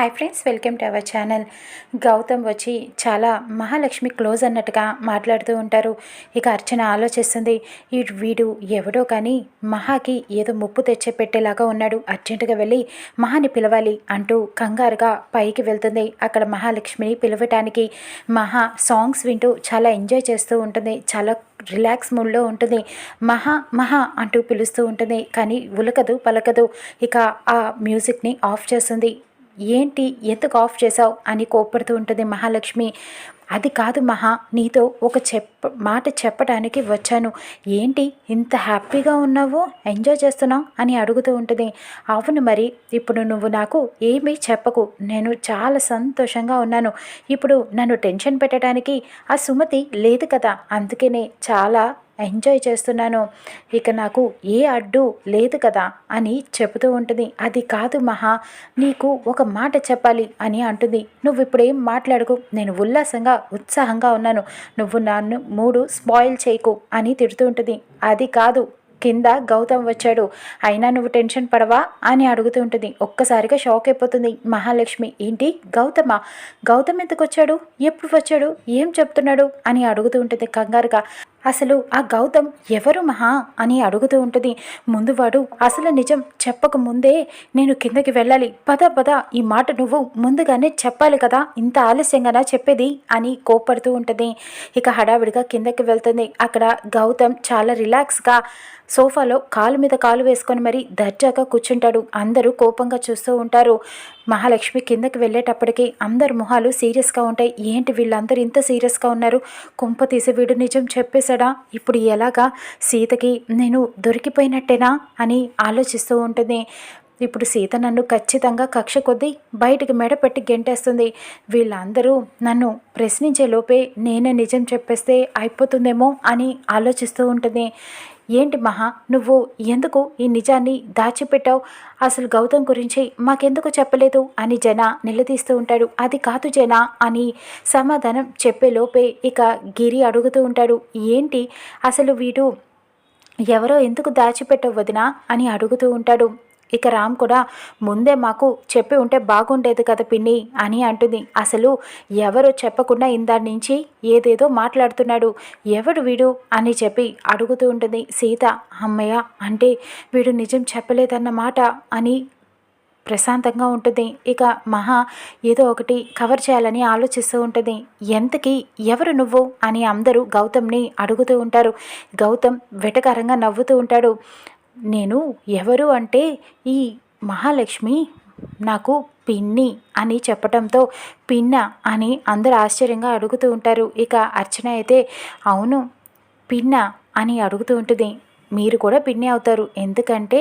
Hi friends welcome to our channel Gautam వచ్చి చాలా Mahalakshmi close అన్నట్టుగా మాట్లాడుతూ ఉంటారు. ఇక అర్చన ఆలోచిస్తుంది ఈ వీడు ఎవడో కానీ మహాకి ఏదో ముప్పు తెచ్చే పెట్టేలాగా ఉన్నాడు. అర్జెంటుగా వెళ్ళి మహాని పిలవాలి అంటూ కంగారుగా పైకి వెళ్తుంది. అక్కడ మహాలక్ష్మిని పిలవటానికి మహా సాంగ్స్ వింటూ చాలా ఎంజాయ్ చేస్తూ ఉంటుంది. చాలా రిలాక్స్ మూడ్లో ఉంటుంది. మహా మహా అంటూ పిలుస్తూ ఉంటుంది. కానీ ఉలకదు పలకదు. ఇక ఆ మ్యూజిక్ని ఆఫ్ చేస్తుంది. ఏంటి ఎందుకు ఆఫ్ చేసావు అని కోప్పడుతూ ఉంటుంది మహాలక్ష్మి. అది కాదు మహా నీతో ఒక చెప్ప మాట చెప్పడానికి వచ్చాను. ఏంటి ఇంత హ్యాపీగా ఉన్నావు? ఎంజాయ్ చేస్తున్నావు? అని అడుగుతూ ఉంటుంది. అవును మరి ఇప్పుడు నువ్వు నాకు ఏమీ చెప్పకు. నేను చాలా సంతోషంగా ఉన్నాను. ఇప్పుడు నన్ను టెన్షన్ పెట్టడానికి ఆ సుమతి లేదు కదా. అందుకనే చాలా ఎంజాయ్ చేస్తున్నాను. ఇక నాకు ఏ అడ్డు లేదు కదా అని చెబుతూ ఉంటుంది. అది కాదు మహా నీకు ఒక మాట చెప్పాలి అని అంటుంది. నువ్వు ఇప్పుడేం మాట్లాడుకు. నేను ఉల్లాసంగా ఉత్సాహంగా ఉన్నాను. నువ్వు నన్ను మూడు స్పాయిల్ చేయకు అని తిడుతూ ఉంటుంది. అది కాదు కింద గౌతమ్ వచ్చాడు. అయినా నువ్వు టెన్షన్ పడవా అని అడుగుతూ ఉంటుంది. ఒక్కసారిగా షాక్ అయిపోతుంది. మహాలక్ష్మి ఏంటి? గౌతమ? గౌతమ్ ఎందుకు వచ్చాడు? ఎప్పుడు వచ్చాడు? ఏం చెప్తున్నాడు? అని అడుగుతూ ఉంటుంది కంగారుగా. అసలు ఆ గౌతమ్ ఎవరు మహా అని అడుగుతూ ఉంటుంది. ముందు వాడు అసలు నిజం చెప్పక ముందే నేను కిందకి వెళ్ళాలి. పద పద ఈ మాట నువ్వు ముందుగానే చెప్పాలి కదా ఇంత ఆలస్యంగానా చెప్పేది అని కోపడుతూ ఉంటుంది. ఇక హడావిడిగా కిందకి వెళ్తుంది. అక్కడ గౌతమ్ చాలా రిలాక్స్గా సోఫాలో కాలు మీద కాలు వేసుకొని మరీ దర్జాగా కూర్చుంటాడు. అందరూ కోపంగా చూస్తూ ఉంటారు. మహాలక్ష్మి కిందకి వెళ్ళేటప్పటికి అందరు మొహాలు సీరియస్గా ఉంటాయి. ఏంటి వీళ్ళందరూ ఇంత సీరియస్గా ఉన్నారు? కుంప తీసి వీడు నిజం చెప్పేసి చెప్పేశాడా ఇప్పుడు ఎలాగా? సీతకి నేను దొరికిపోయినట్టేనా? అని ఆలోచిస్తూ ఉంటుంది. ఇప్పుడు సీత నన్ను ఖచ్చితంగా కక్ష కొద్దీ బయటికి మెడపెట్టి గెంటేస్తుంది. వీళ్ళందరూ నన్ను ప్రశ్నించే లోపే నేనే నిజం చెప్పేస్తే అయిపోతుందేమో అని ఆలోచిస్తూ ఉంటుంది. ఏంటి మహా నువ్వు ఎందుకు ఈ నిజాన్ని దాచిపెట్టావు? అసలు గౌతమ్ గురించి మాకెందుకు చెప్పలేదు? అని జన నిలదీస్తూ ఉంటాడు. అది కాదు జన అని సమాధానం చెప్పేలోపే ఇక గిరి అడుగుతూ ఉంటాడు. ఏంటి? అసలు వీడు ఎవరో ఎందుకు దాచిపెట్టవదినా అని అడుగుతూ ఉంటాడు. ఇక రామ్ కూడా ముందే మాకు చెప్పి ఉంటే బాగుండేది కదా పిన్ని అని అంటుంది. అసలు ఎవరు చెప్పకుండా ఇందా నుంచి ఏదేదో మాట్లాడుతున్నాడు. ఎవడు వీడు అని చెప్పి అడుగుతూ ఉంటుంది సీత. అమ్మయ్య అంటే వీడు నిజం చెప్పలేదన్నమాట అని ప్రశాంతంగా ఉంటుంది. ఇక మహా ఏదో ఒకటి కవర్ చేయాలని ఆలోచిస్తూ ఉంటుంది. ఎంతకి ఎవరు నువ్వు అని అందరూ గౌతమ్ని అడుగుతూ ఉంటారు. గౌతమ్ వెటకారంగా నవ్వుతూ ఉంటాడు. నేను ఎవరు అంటే ఈ మహాలక్ష్మి నాకు పిన్ని అని చెప్పటంతో పిన్న అని అందరు ఆశ్చర్యంగా అడుగుతూ ఉంటారు. ఇక అర్చన అయితే అవును పిన్న అని అడుగుతూ ఉంటుంది. మీరు కూడా పిన్ని అవుతారు. ఎందుకంటే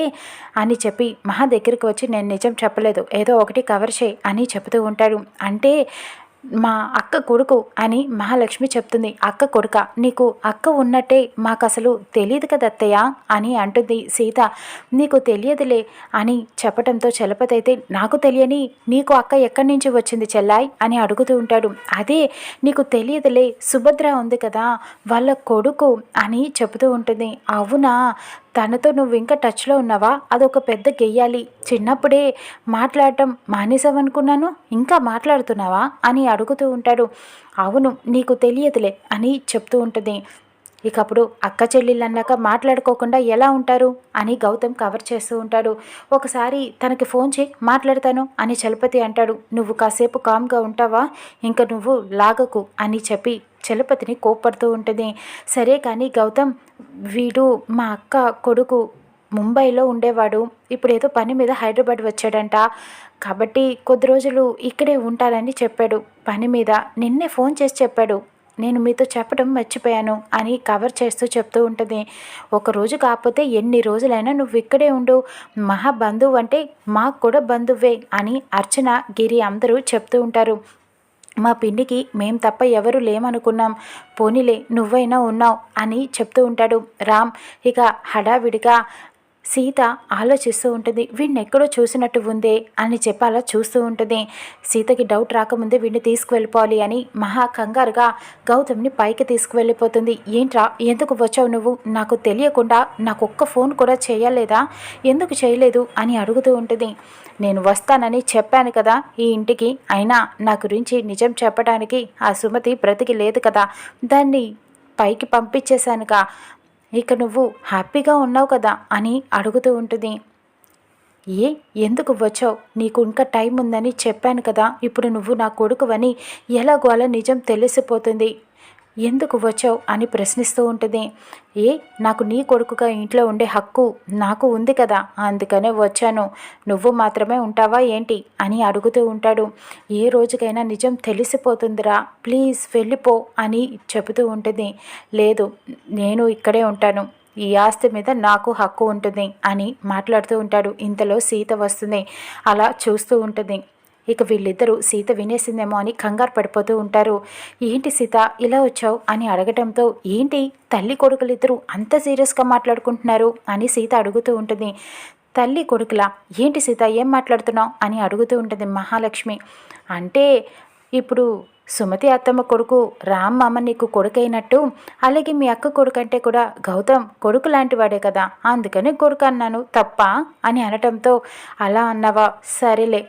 అని చెప్పి మహా దగ్గరికి వచ్చి నేను నిజం చెప్పలేదు. ఏదో ఒకటి కవర్ చేయి అని చెబుతూ ఉంటాడు. అంటే మా అక్క కొడుకు అని మహాలక్ష్మి చెప్తుంది. అక్క కొడుక నీకు అక్క ఉన్నట్టే మాకు అసలు తెలియదు కదత్తయ్య అని అంటుంది సీత. నీకు తెలియదులే అని చెప్పడంతో చలపతి అయితే నాకు తెలియని నీకు అక్క ఎక్కడి నుంచి వచ్చింది చెల్లాయ్? అని అడుగుతూ ఉంటాడు. అదే నీకు తెలియదులే సుభద్ర ఉంది కదా వాళ్ళ కొడుకు అని చెబుతూ ఉంటుంది. అవునా? తనతో నువ్వు ఇంకా టచ్లో ఉన్నావా? అదొక పెద్ద గెయ్యాలి. చిన్నప్పుడే మాట్లాడటం మానేసావనుకున్నాను. ఇంకా మాట్లాడుతున్నావా? అని అడుగుతూ ఉంటాడు. అవును నీకు తెలియదులే అని చెప్తూ ఉంటుంది. ఇక అప్పుడు అక్క చెల్లెళ్ళు అన్నాక మాట్లాడుకోకుండా ఎలా ఉంటారు అని గౌతమ్ కవర్ చేస్తూ ఉంటాడు. ఒకసారి తనకి ఫోన్ చేయి మాట్లాడతాను అని చలపతి అంటాడు. నువ్వు కాసేపు కామ్గా ఉంటావా? ఇంకా నువ్వు లాగకు అని చెప్పి చలపతిని కోప్పడుతూ ఉంటుంది. సరే కానీ గౌతమ్ వీడు మా అక్క కొడుకు ముంబైలో ఉండేవాడు. ఇప్పుడు ఏదో పని మీద హైదరాబాద్ వచ్చాడంట. కాబట్టి కొద్ది రోజులు ఇక్కడే ఉంటానని చెప్పాడు. పని మీద నిన్నే ఫోన్ చేసి చెప్పాడు. నేను మీతో చెప్పడం మర్చిపోయాను అని కవర్ చేస్తూ చెప్తూ ఉంటుంది. ఒకరోజు కాకపోతే ఎన్ని రోజులైనా నువ్వు ఇక్కడే ఉండు. మహా బంధువు అంటే మాకు కూడా బంధువే అని అర్చన గిరి అందరూ చెప్తూ ఉంటారు. మా పిండికి మేం తప్ప ఎవరు లేమనుకున్నాం. పోనీలే నువ్వైనా ఉన్నావు అని చెప్తూ ఉంటాడు. రామ్ ఇక హడావిడిగా సీత ఆలోచిస్తూ ఉంటుంది వీడిని ఎక్కడో చూసినట్టు ఉందే అని చెప్పి అలా చూస్తూ ఉంటుంది. సీతకి డౌట్ రాకముందే వీడిని తీసుకువెళ్ళిపోవాలి అని మహా కంగారుగా గౌతమ్ని పైకి తీసుకువెళ్ళిపోతుంది. ఏంట్రా ఎందుకు వచ్చావు నువ్వు? నాకు తెలియకుండా నాకు ఒక్క ఫోన్ కూడా చేయలేదా? ఎందుకు చేయలేదు? అని అడుగుతూ ఉంటుంది. నేను వస్తానని చెప్పాను కదా ఈ ఇంటికి అయినా నా గురించి నిజం చెప్పడానికి ఆ సుమతి బ్రతికి లేదు కదా. దాన్ని పైకి పంపించేశానుగా. ఇక నువ్వు హ్యాపీగా ఉన్నావు కదా అని అడుగుతూ ఉంటుంది. ఏ ఎందుకు వచ్చావు? నీకు ఇంకా టైం ఉందని చెప్పాను కదా. ఇప్పుడు నువ్వు నా కొడుకువని ఎలాగో అలా నిజం తెలిసిపోతుంది. ఎందుకు వచ్చావు అని ప్రశ్నిస్తూ ఉంటుంది. ఏ నాకు నీ కొడుకుగా ఇంట్లో ఉండే హక్కు నాకు ఉంది కదా అందుకనే వచ్చాను. నువ్వు మాత్రమే ఉంటావా ఏంటి? అని అడుగుతూ ఉంటాడు. ఏ రోజుకైనా నిజం తెలిసిపోతుందిరా. ప్లీజ్ వెళ్ళిపో అని చెబుతూ ఉంటుంది. లేదు నేను ఇక్కడే ఉంటాను. ఈ ఆస్తి మీద నాకు హక్కు ఉంటుంది అని మాట్లాడుతూ ఉంటాడు. ఇంతలో సీత వస్తుంది. అలా చూస్తూ ఉంటుంది. ఇక వీళ్ళిద్దరూ సీత వినేసిందేమో అని కంగారు పడిపోతూ ఉంటారు. ఏంటి సీత ఇలా వచ్చావు? అని అడగటంతో ఏంటి తల్లి కొడుకులిద్దరూ అంత సీరియస్గా మాట్లాడుకుంటున్నారు? అని సీత అడుగుతూ ఉంటుంది. తల్లి కొడుకులా? ఏంటి సీత ఏం మాట్లాడుతున్నావు? అని అడుగుతూ ఉంటుంది మహాలక్ష్మి. అంటే ఇప్పుడు సుమతి అత్తమ్మ కొడుకు రామ్ మామ నీకు కొడుకైనట్టు అలాగే మీ అక్క కొడుకు అంటే కూడా గౌతమ్ కొడుకు లాంటి వాడే కదా అందుకని కొడుకు అన్నాను తప్ప అని అనటంతో అలా అన్నావా? సరేలే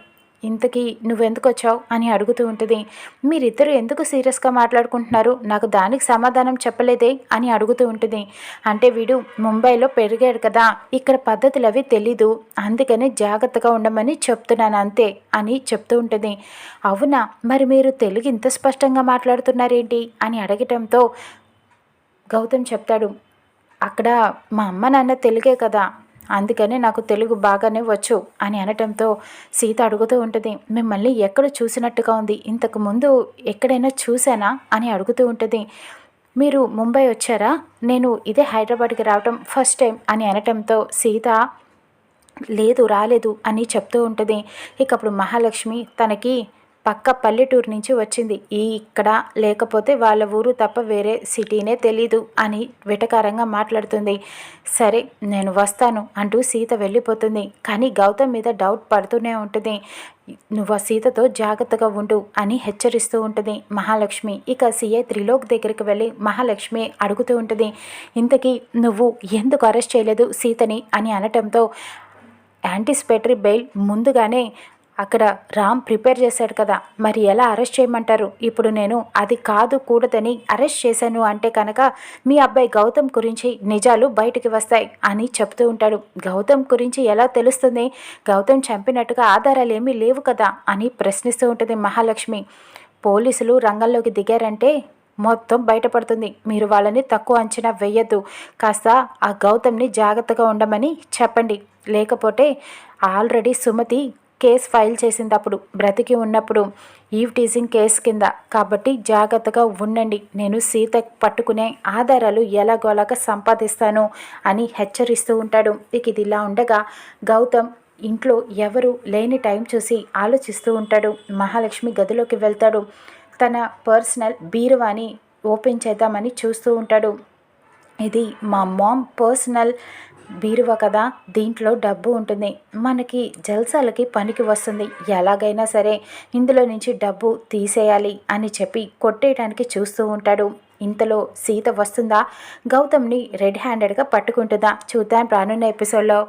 ఇంతకీ నువ్వెందుకు వచ్చావు అని అడుగుతూ ఉంటుంది. మీరిద్దరు ఎందుకు సీరియస్గా మాట్లాడుకుంటున్నారు? నాకు దానికి సమాధానం చెప్పలేదే అని అడుగుతూ ఉంటుంది. అంటే వీడు ముంబైలో పెరిగాడు కదా ఇక్కడ పద్ధతులు అవి తెలీదు అందుకని జాగ్రత్తగా ఉండమని చెప్తున్నాను అంతే అని చెప్తూ ఉంటుంది. అవునా? మరి మీరు తెలుగు ఇంత స్పష్టంగా మాట్లాడుతున్నారేంటి? అని అడగటంతో గౌతమ్ చెప్తాడు. అక్కడ మా అమ్మ నాన్న తెలుగే కదా అందుకని నాకు తెలుగు బాగానే వచ్చు అని అనటంతో సీత అడుగుతూ ఉంటుంది మిమ్మల్ని ఎక్కడ చూసినట్టుగా ఉంది? ఇంతకు ముందు ఎక్కడైనా చూసానా అని అడుగుతూ ఉంటుంది మీరు ముంబై వచ్చారా? నేను ఇదే హైదరాబాద్కి రావటం ఫస్ట్ టైం అని అనటంతో సీత లేదు రాలేదు అని చెప్తూ ఉంటుంది. ఇక అప్పుడు మహాలక్ష్మి తనకి పక్క పల్లెటూరు నుంచి వచ్చింది. ఈ ఇక్కడ లేకపోతే వాళ్ళ ఊరు తప్ప వేరే సిటీనే తెలీదు అని వెటకారంగా మాట్లాడుతుంది. సరే నేను వస్తాను అంటూ సీత వెళ్ళిపోతుంది. కానీ గౌతమ్ మీద డౌట్ పడుతూనే ఉంటుంది. నువ్వు ఆ సీతతో జాగ్రత్తగా ఉండు అని హెచ్చరిస్తూ ఉంటుంది మహాలక్ష్మి. ఇక సీఏ త్రిలోక్ దగ్గరికి వెళ్ళి మహాలక్ష్మి అడుగుతూ ఉంటుంది. ఇంతకీ నువ్వు ఎందుకు అరెస్ట్ చేయలేదు సీతని అని అనటంతో యాంటిసిపేటరీ బెయిల్ ముందుగానే అక్కడ రామ్ ప్రిపేర్ చేశాడు కదా. మరి ఎలా అరెస్ట్ చేయమంటారు? ఇప్పుడు నేను అది కాదు కూడదని అరెస్ట్ చేశాను అంటే కనుక మీ అబ్బాయి గౌతమ్ గురించి నిజాలు బయటికి వస్తాయి అని చెప్తూ ఉంటాడు. గౌతమ్ గురించి ఎలా తెలుస్తుంది? గౌతమ్ చంపినట్టుగా ఆధారాలు ఏమీ లేవు కదా అని ప్రశ్నిస్తూ ఉంటుంది మహాలక్ష్మి. పోలీసులు రంగంలోకి దిగారంటే మొత్తం బయటపడుతుంది. మీరు వాళ్ళని తక్కువ అంచనా వేయద్దు. కాస్త ఆ గౌతమ్ని జాగ్రత్తగా ఉండమని చెప్పండి. లేకపోతే ఆల్రెడీ సుమతి కేసు ఫైల్ చేసింది అప్పుడు బ్రతికి ఉన్నప్పుడు ఈవ్ టీజింగ్ కేసు కింద. కాబట్టి జాగ్రత్తగా ఉండండి. నేను సీత పట్టుకునే ఆధారాలు ఎలాగోలాగా సంపాదిస్తాను అని హెచ్చరిస్తూ ఉంటాడు. ఇక ఇది ఇలా ఉండగా గౌతమ్ ఇంట్లో ఎవరు లేని టైం చూసి ఆలోచిస్తూ ఉంటాడు. మహాలక్ష్మి గదిలోకి వెళ్తాడు. తన పర్సనల్ బీరువాని ఓపెన్ చేద్దామని చూస్తూ ఉంటాడు. ఇది మా మామ్ పర్సనల్ బీరువా కదా దీంట్లో డబ్బు ఉంటుంది. మనకి జల్సాలకి పనికి వస్తుంది. ఎలాగైనా సరే ఇందులో నుంచి డబ్బు తీసేయాలి అని చెప్పి కొట్టేయడానికి చూస్తూ ఉంటాడు. ఇంతలో సీత వస్తుందా? గౌతమ్ని రెడ్ హ్యాండెడ్గా పట్టుకుంటుందా? చూద్దాం రానున్న ఎపిసోడ్లో.